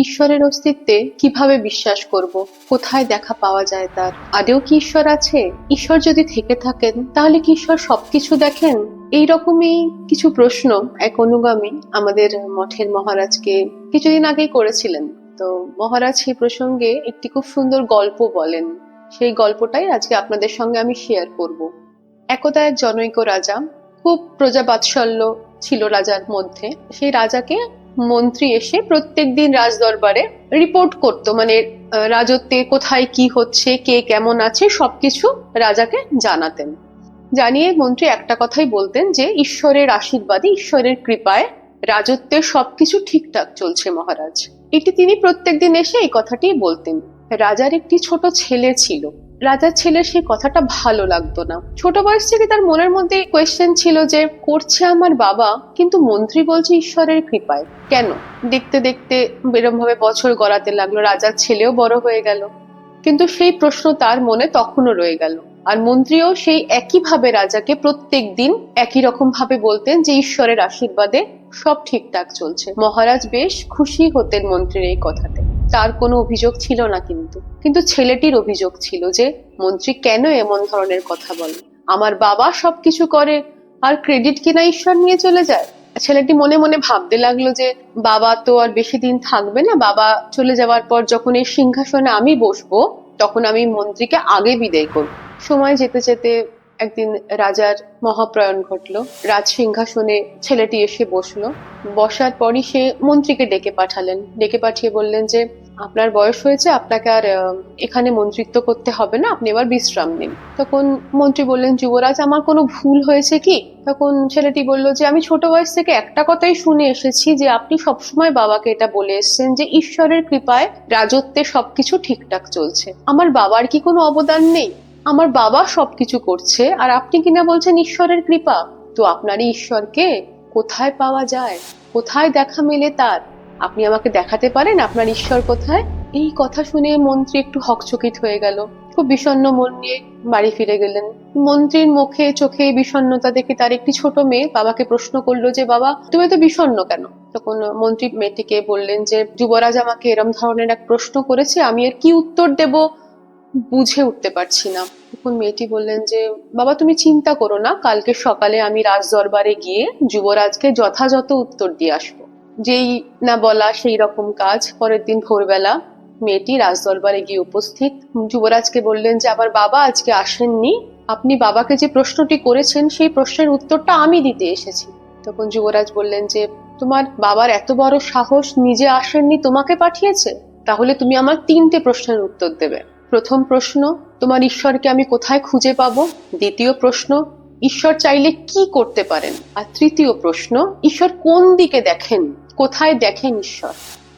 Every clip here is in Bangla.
ঈশ্বরের অস্তিত্বে কীভাবে বিশ্বাস করব? কোথায় দেখা পাওয়া যায় তার? আদেও কি ঈশ্বর আছে? ঈশ্বর যদি থেকে থাকেন, তাহলে কি ঈশ্বর সবকিছু দেখেন? এই রকমই কিছু প্রশ্ন এক অনুগামী আমাদের মঠের মহারাজকে কিছুদিন আগেই করেছিলেন। তো মহারাজ সেই প্রসঙ্গে একটি খুব সুন্দর গল্প বলেন। সেই গল্পটাই আজকে আপনাদের সঙ্গে আমি শেয়ার করব। একদা এক জনৈক রাজা, খুব প্রজাবাৎসল্য ছিল রাজার মধ্যে। সেই রাজাকে মন্ত্রী এসে প্রত্যেক প্রত্যেকদিন রাজদরবারে রিপোর্ট করত মানে রাজত্বে কোথায় কি হচ্ছে, কে কেমন আছে, সবকিছু রাজাকে জানাতেন। জানিয়ে মন্ত্রী একটা কথাই বলতেন যে, ঈশ্বরের আশীর্বাদে, ঈশ্বরের কৃপায় রাজত্বে সবকিছু ঠিকঠাক চলছে মহারাজ। এটি তিনি প্রত্যেকদিন এসে এই কথাটি বলতেন। রাজার একটি ছোট ছেলে ছিল। রাজার ছেলের সেই কথাটা ভালো লাগতো না। ছোট বয়স থেকে তার মনের মধ্যে কোয়েশ্চেন ছিল যে, করছে আমার বাবা, কিন্তু মন্ত্রী বলছে ঈশ্বরের কৃপায়। কেন? দেখতে দেখতে বেরম ভাবে বছর গড়াতে লাগল, রাজার ছেলেও বড় হয়ে গেল। কিন্তু সেই প্রশ্ন তার মনে তখনও রয়ে গেল। আর মন্ত্রীও সেই একইভাবে রাজাকে প্রত্যেক দিন একই রকম ভাবে বলতেন যে, ঈশ্বরের আশীর্বাদে সব ঠিকঠাক চলছে। মহারাজ বেশ খুশি হতেন মন্ত্রীর এই কথাতে। তার কোনো অভিযোগ ছিল না কিন্তু। কিন্তু ছেলেটির অভিযোগ ছিল যে, মন্ত্রী কেন এমন ধরনের কথা বলে? আমার বাবা সবকিছু করে, আর ক্রেডিট কিনা ঈশ্বর নিয়ে চলে যায়? ছেলেটি মনে মনে ভাবতে লাগল যে, বাবা তো আর বেশি দিন থাকবে না। বাবা চলে যাওয়ার পর যখন এই সিংহাসনে আমি বসবো, তখন আমি মন্ত্রীকে আগে বিদায় করব। সময় যেতে যেতে একদিন রাজার মহাপ্রয়াণ ঘটলো। রাজ সিংহাসনে ছেলেটি এসে বসল। বসার পরই সে মন্ত্রীকে ডেকে পাঠালেন। ডেকে পাঠিয়ে বললেন যে, আপনার বয়স হয়েছে, আপনাকে আর এখানে মন্ত্রিত্ব করতে হবে না, আপনি এবার বিশ্রাম নিন। তখন মন্ত্রী বললেন, যুবরাজ, আমার কোনো ভুল হয়েছে কি? তখন ছেলেটি বলল যে, আমি ছোট বয়স থেকে একটা কথাই শুনে এসেছি যে, আপনি সবসময় বাবাকে এটা বলে এসেছেন যে, ঈশ্বরের কৃপায় রাজত্বে সবকিছু ঠিকঠাক চলছে। আমার বাবার কি কোনো অবদান নেই? আমার বাবা সবকিছু করছে আর আপনি কিনা বলছেন ঈশ্বরের কৃপা। তো আপনারই ঈশ্বরকে কোথায় পাওয়া যায়? কোথায় দেখা মেলে তার? আপনি আমাকে দেখাতে পারেন আপনার ঈশ্বর কোথায়? এই কথা শুনে মন্ত্রী একটু হকচকিত হয়ে গেল। খুব বিষণ্ণ মন নিয়ে বাড়ি ফিরে গেলেন। মন্ত্রীর মুখে চোখে এই বিষণ্ণতা দেখে তার একটি ছোট মেয়ে বাবাকে প্রশ্ন করল যে, বাবা, তুমি তো বিষণ্ণ কেন? তখন মন্ত্রী মেয়েটিকে বললেন যে, যুবরাজ আমাকে এরম ধরনের এক প্রশ্ন করেছে, আমি এর কি উত্তর দেব? বুঝে উঠতে পারছি না। তখন মেয়েটি বললেন যে, বাবা, তুমি চিন্তা করো না, কালকে সকালে আমি রাজ দরবারে গিয়ে যুবরাজকে যথাযথ উত্তর দিয়ে আসব। যেই না বলা, সেই রকম কাজ পরের দিন ভোরবেলা মেয়েটি রাজ দরবারে গিয়ে উপস্থিত। যুবরাজকে বললেন যে আমার বাবা আজকে আসেননি। আপনি বাবাকে যে প্রশ্নটি করেছেন, সেই প্রশ্নের উত্তরটা আমি দিতে এসেছি। তখন যুবরাজ বললেন যে, তোমার বাবার এত বড় সাহস, নিজে আসেননি, তোমাকে পাঠিয়েছে? তাহলে তুমি আমার তিনটে প্রশ্নের উত্তর দেবে। প্রথম প্রশ্ন, তোমার ঈশ্বরকে আমি কোথায় খুঁজে পাবো? দ্বিতীয় প্রশ্ন, ঈশ্বর চাইলে কি করতে পারেন? আর তৃতীয় প্রশ্ন, ঈশ্বর কোন দিকে দেখেন? কোথায় দেখেন ঈশ্বর?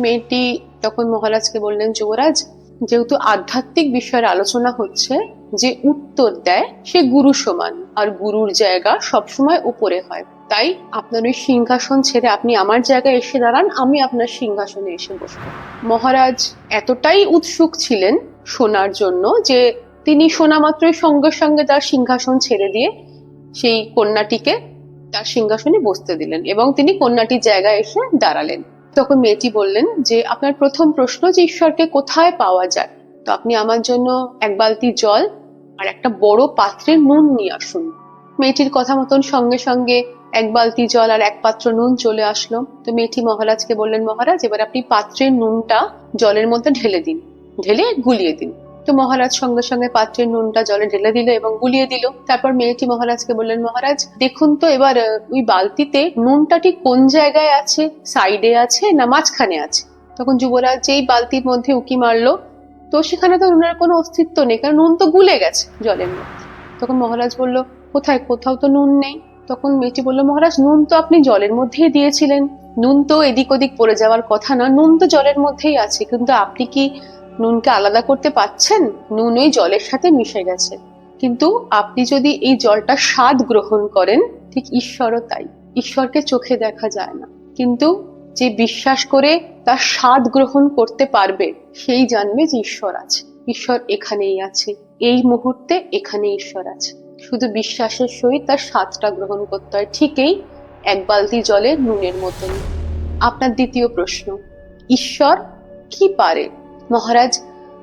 মেয়েটি তখন মহারাজকে বললেন, যুবরাজ, যেহেতু আধ্যাত্মিক বিষয়ের আলোচনা হচ্ছে, যে উত্তর দেয় সে গুরু সমান, আর গুরুর জায়গা সবসময় উপরে হয়। তাই আপনার ওই সিংহাসন ছেড়ে আপনি আমার জায়গায় এসে দাঁড়ান, আমি আপনার সিংহাসনে এসে বসবো। মহারাজ এতটাই উৎসুক ছিলেন শোনার জন্য যে তিনি শোনা মাত্রই সঙ্গে সঙ্গে তার সিংহাসন ছেড়ে দিয়ে সেই কন্যাটিকে তার সিংহাসনে বসতে দিলেন এবং তিনি কন্যাটির জায়গায় এসে দাঁড়ালেন। তখন মেয়েটি বললেন যে, আপনার প্রথম প্রশ্ন যে ঈশ্বরকে কোথায় পাওয়া যায়? তো আপনি আমার জন্য এক বালতি জল আর একটা বড় পাত্রে নুন নিয়ে আসুন। মেয়েটির কথা মতন সঙ্গে সঙ্গে এক বালতি জল আর এক পাত্র নুন চলে আসলো। তো মেয়েটি মহারাজকে বললেন, মহারাজ, এবার আপনি পাত্রের নুনটা জলের মধ্যে ঢেলে দিন, ঢেলে গুলিয়ে দিন। তো মহারাজ সঙ্গে সঙ্গে পাত্রের নুনটা জলে ঢেলে দিল এবং গুলিয়ে দিল। তারপর মেয়েটি মহারাজকে বললেন, মহারাজ, দেখুন তো এবার ওই বালতিতে নুনটা ঠিক কোন জায়গায় আছে? সাইডে আছে না মাঝখানে আছে? তখন যুবরাজ যেই বালতির মধ্যে উকি মারলো, তো সেখানে তো নুনের কোনো অস্তিত্ব নেই, কারণ নুন তো গুলে গেছে জলের মধ্যে। তখন মহারাজ বলল, কোথায়? কোথাও তো নুন নেই। তখন মেয়েটি বলল, মহারাজ, নুন তো আপনি জলের মধ্যেই দিয়েছিলেন। নুন তো এদিক ওদিক পড়ে যাওয়ার কথা না নুন তো জলের মধ্যেই আছে, কিন্তু আপনি কি নুনকে আলাদা করতে পাচ্ছেন নুন ওই জলের সাথে মিশে গেছে। কিন্তু আপনি যদি এই জলটা স্বাদ গ্রহণ করেন, ঠিক ঈশ্বরও তাই। ঈশ্বরকে চোখে দেখা যায় না। কিন্তু যে বিশ্বাস করে তার স্বাদ গ্রহণ করতে পারবে, সেই জানবে যে ঈশ্বর আছে। ঈশ্বর এখানেই আছে। এই মুহূর্তে এখানে ঈশ্বর আছে। শুধু বিশ্বাসের সহিত তার স্বাদটা গ্রহণ করতে হয় ঠিকই এক বালতি জলে নুনের মতন। আপনার দ্বিতীয় প্রশ্ন, ঈশ্বর কি পারে? মহারাজ,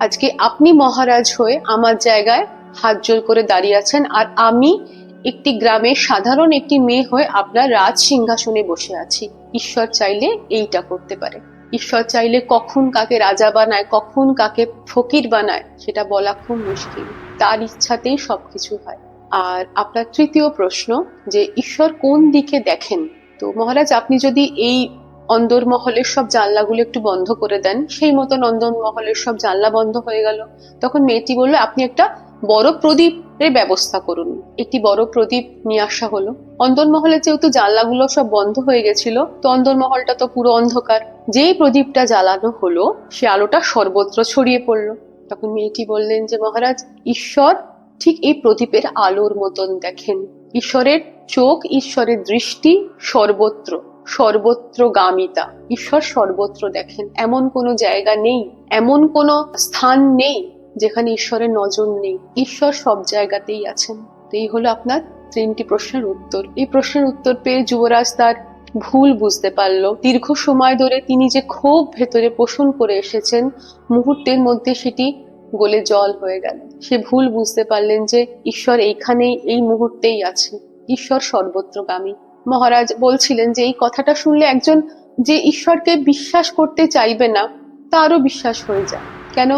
আজকে আপনি মহারাজ হয়ে আমার জায়গায় হাত জোর করে দাঁড়িয়ে আছেন আর আমি একটি গ্রামে সাধারণ একটি মেয়ে হয়ে আপনার রাজ সিংহাসনে বসে আছি। ঈশ্বর চাইলে এইটা করতে পারে। ঈশ্বর চাইলে কখন কাকে রাজা বানায়, কখন কাকে ফকির বানায়, সেটা বলা খুব মুশকিল। তার ইচ্ছাতেই সবকিছু হয়। আর আপনার তৃতীয় প্রশ্ন যে ঈশ্বর কোন দিকে দেখেন? তো মহারাজ, আপনি যদি এই অন্দরমহলের সব জানলাগুলো একটু বন্ধ করে দেন, সেই মতন অন্দরমহলের সব জানলা বন্ধ হয়ে গেল। তখন মেয়েটি বলল, আপনি একটা বড় প্রদীপের ব্যবস্থা করুন। একটি বড় প্রদীপ নিয়ে আসা হলো। অন্দরমহলে যেহেতু জানলাগুলো সব বন্ধ হয়ে গেছিল, তো অন্দরমহলটা তো পুরো অন্ধকার। যেই প্রদীপটা জ্বালানো হলো, সে আলোটা সর্বত্র ছড়িয়ে পড়ল। তখন মেয়েটি বললেন যে, মহারাজ, ঈশ্বর ঠিক এই প্রদীপের আলোর মতন দেখেন। ঈশ্বরের চোখ, ঈশ্বরের দৃষ্টি সর্বত্র সর্বত্র গামিতা ঈশ্বর সর্বত্র দেখেন। এমন কোনো জায়গা নেই, এমন কোনো স্থান নেই যেখানে ঈশ্বরের নজর নেই। ঈশ্বর সব জায়গাতেই আছেন। এই হলো আপনার তিনটি প্রশ্নের উত্তর। এই প্রশ্নের উত্তর পেয়ে যুবরাজ তার ভুল বুঝতে পারল। দীর্ঘ সময় ধরে তিনি যে ক্ষোভ ভেতরে পোষণ করে এসেছেন, মুহূর্তের মধ্যে সেটি গলে জল হয়ে গেল। সে ভুল বুঝতে পারলেন যে ঈশ্বর এইখানেই, এই মুহূর্তেই আছে। ঈশ্বর সর্বত্রগামী। মহারাজ বলছিলেন যে এই কথাটা শুনলে একজন যে ঈশ্বরকে বিশ্বাস করতে চাইবে না, তারও বিশ্বাস হয়ে যায়। কেন?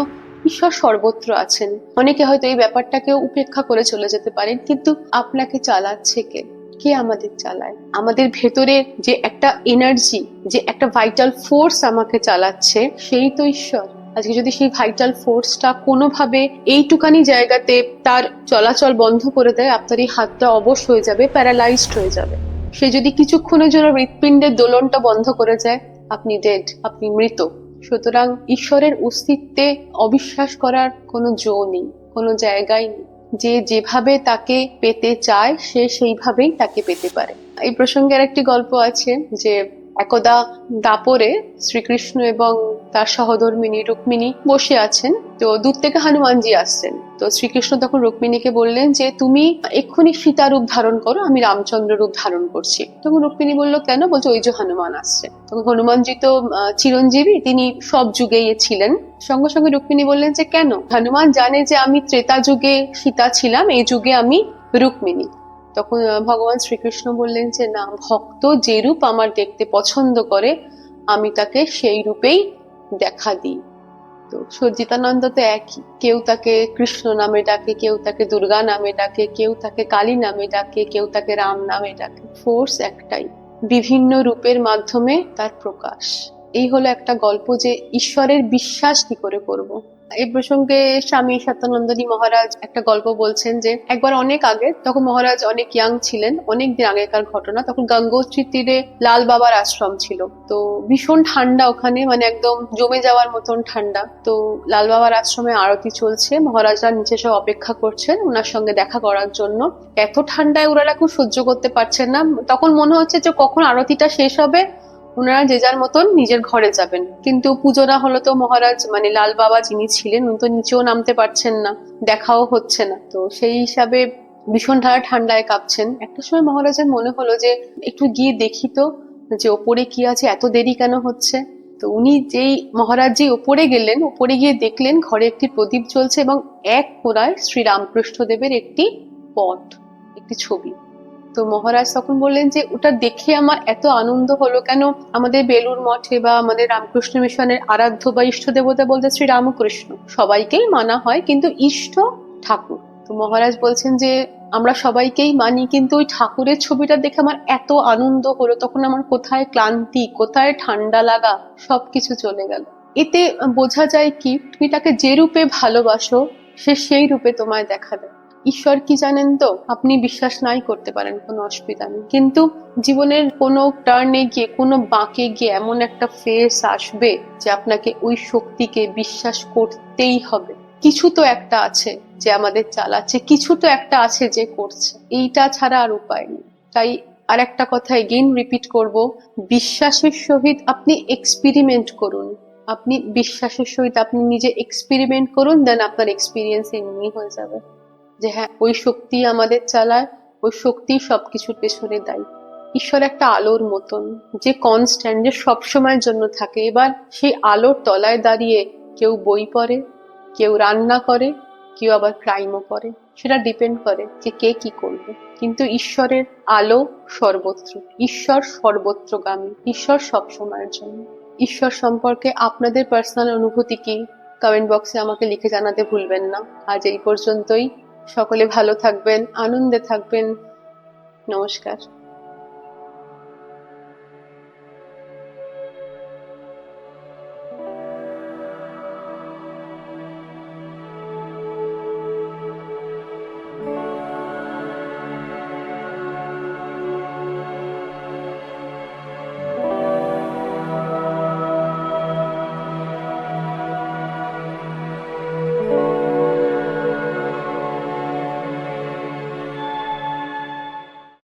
ঈশ্বর সর্বত্র আছেন। অনেকে হয়তো এই ব্যাপারটাকেও উপেক্ষা করে চলে যেতে পারেন, কিন্তু আপনাকে চালাচ্ছে কে? কে আমাদের চালায়? আমাদের ভেতরে যে একটা এনার্জি যে একটা ভাইটাল ফোর্স আমাকে চালাচ্ছে, সেই তো ঈশ্বর। আজকে যদি সেই ভাইটাল ফোর্সটা কোনোভাবে এইটুকানি জায়গাতে তার চলাচল বন্ধ করে দেয়, আপনার এই হাতটা অবশ হয়ে যাবে প্যারালাইজড হয়ে যাবে। সে যদি কিছুক্ষণের জন্য হৃৎপিণ্ডের দোলনটা বন্ধ করে যায়, আপনি ডেড আপনি মৃত। সুতরাং ঈশ্বরের অস্তিত্বে অবিশ্বাস করার কোনো জো নেই, কোনো জায়গাই নেই। যে যেভাবে তাকে পেতে চায়, সে সেইভাবেই তাকে পেতে পারে। এই প্রসঙ্গে আর একটি গল্প আছে যে, একদা দাপরে শ্রীকৃষ্ণ এবং তার সহধর্মিনী রুক্মিণী বসে আছেন। তো দূর থেকে হনুমানজি আসছেন। তো শ্রীকৃষ্ণ তখন রুক্মিণীকে বললেন যে, তুমি এক্ষুনি সীতা রূপ ধারণ করো, আমি রামচন্দ্র রূপ ধারণ করছি। তখন রুক্মিণী বলল, কেন? বলছে, ওই যে হনুমান আসছে। তখন হনুমানজি তো চিরঞ্জীবী, তিনি সব যুগেই ছিলেন। সঙ্গে সঙ্গে রুক্মিণী বললেন যে, কেন? হনুমান জানে যে, আমি ত্রেতা যুগে সীতা ছিলাম, এই যুগে আমি রুক্মিণী। তখন ভগবান শ্রীকৃষ্ণ বললেন যে, না, ভক্ত যে রূপ আমার দেখতে পছন্দ করে, আমি তাকে সেই রূপেই দেখা দিই। তো সজ্জিতানন্দ তো একই। কেউ তাকে কৃষ্ণ নামে ডাকে, কেউ তাকে দুর্গা নামে ডাকে, কেউ তাকে কালী নামে ডাকে, কেউ তাকে রাম নামে ডাকে। ফোর্স একটাই। বিভিন্ন রূপের মাধ্যমে তার প্রকাশ। এই হলো একটা গল্প যে ঈশ্বরের বিশ্বাস কি করে করব। এই প্রসঙ্গে স্বামী সত্যানন্দনী মহারাজ একটা গল্প বলছেন যে, একবার অনেক আগে তখন মহারাজ অনেক ইয়াং ছিলেন, অনেক দিন আগেকার ঘটনা, তখন গঙ্গোত্রীর তীরে লাল বাবার আশ্রম ছিল। তো ভীষণ ঠান্ডা ওখানে মানে একদম জমে যাওয়ার মতন ঠান্ডা। তো লাল বাবার আশ্রমে আরতি চলছে, মহারাজরা নিচে সব অপেক্ষা করছেন ওনার সঙ্গে দেখা করার জন্য। এত ঠান্ডায় ওনারা খুব সহ্য করতে পারছেন না। তখন মনে হচ্ছে যে কখন আরতিটা শেষ হবে ওনারা যে যার মতন নিজের ঘরে যাবেন। কিন্তু পুজো না হলো তো মহারাজ মানে লাল বাবা যিনি ছিলেন, উনি তো নিচেও নামতে পারছেন না, দেখাও হচ্ছে না। তো সেই হিসাবে ভীষণ ধারা ঠান্ডায় কাঁপছেন। একটা সময় মহারাজের মনে হলো যে, একটু গিয়ে দেখি তো যে ওপরে কি আছে, এত দেরি কেন হচ্ছে? তো উনি যেই মহারাজ যে ওপরে গেলেন, ওপরে গিয়ে দেখলেন ঘরে একটি প্রদীপ চলছে এবং এক কোণায় শ্রী রামকৃষ্ণদেবের একটি পট একটি ছবি। তো মহারাজ তখন বললেন যে, ওটা দেখে আমার এত আনন্দ হলো কেন? আমাদের বেলুর মঠে বা আমাদের রামকৃষ্ণ মিশনের আরাধ্য বা ইষ্ট দেবতা বলতে শ্রী রামকৃষ্ণ সবাইকেই মানা হয় কিন্তু ইষ্ট ঠাকুর। তো মহারাজ বলছেন যে, আমরা সবাইকেই মানি কিন্তু ওই ঠাকুরের ছবিটা দেখে আমার এত আনন্দ হলো, তখন আমার কোথায় ক্লান্তি, কোথায় ঠান্ডা লাগা, সবকিছু চলে গেল। এতে বোঝা যায় কি, তুমি তাকে যে রূপে ভালোবাসো, সে সেই রূপে তোমায় দেখা দেয় ঈশ্বর কি জানেন তো? আপনি বিশ্বাস নাই করতে পারেন, কোনো অসুবিধা নেই। কিন্তু জীবনের কোনো টার্নে গিয়ে, কোনো বাঁকে গিয়ে এমন একটা ফেস আসবে যে আপনাকে ওই শক্তিকে বিশ্বাস করতেই হবে। কিছু তো একটা আছে যে আমাদের চালাচ্ছে, কিছু তো একটা আছে যে করছে। এইটা ছাড়া আর উপায় নেই। তাই আর একটা কথা এগেইন রিপিট করব, বিশ্বাসের সহিত আপনি এক্সপেরিমেন্ট করুন। আপনি বিশ্বাসের সহিত আপনি নিজে এক্সপেরিমেন্ট করুন দেন আপনার এক্সপিরিয়েন্স এমনি হয়ে যাবে। যে হ্যাঁ ওই শক্তি আমাদের চালায়, ওই শক্তি সবকিছুর পেছনে দায়ী। ঈশ্বর একটা আলোর মতন, যে কনস্ট্যান্ট যে সবসময়ের জন্য থাকে। এবার সেই আলোর তলায় দাঁড়িয়ে কেউ বই পড়ে, কেউ রান্না করে, কেউ আবার ক্রাইমও করে। সেটা ডিপেন্ড করে যে কে কি করবে। কিন্তু ঈশ্বরের আলো সর্বত্র। ঈশ্বর সর্বত্রগামী। ঈশ্বর সবসময়ের জন্য। ঈশ্বর সম্পর্কে আপনাদের পার্সোনাল অনুভূতি কি? কমেন্ট বক্সে আমাকে লিখে জানাতে ভুলবেন না। আজ এই পর্যন্তই। সকলে ভালো থাকবেন আনন্দে থাকবেন। নমস্কার।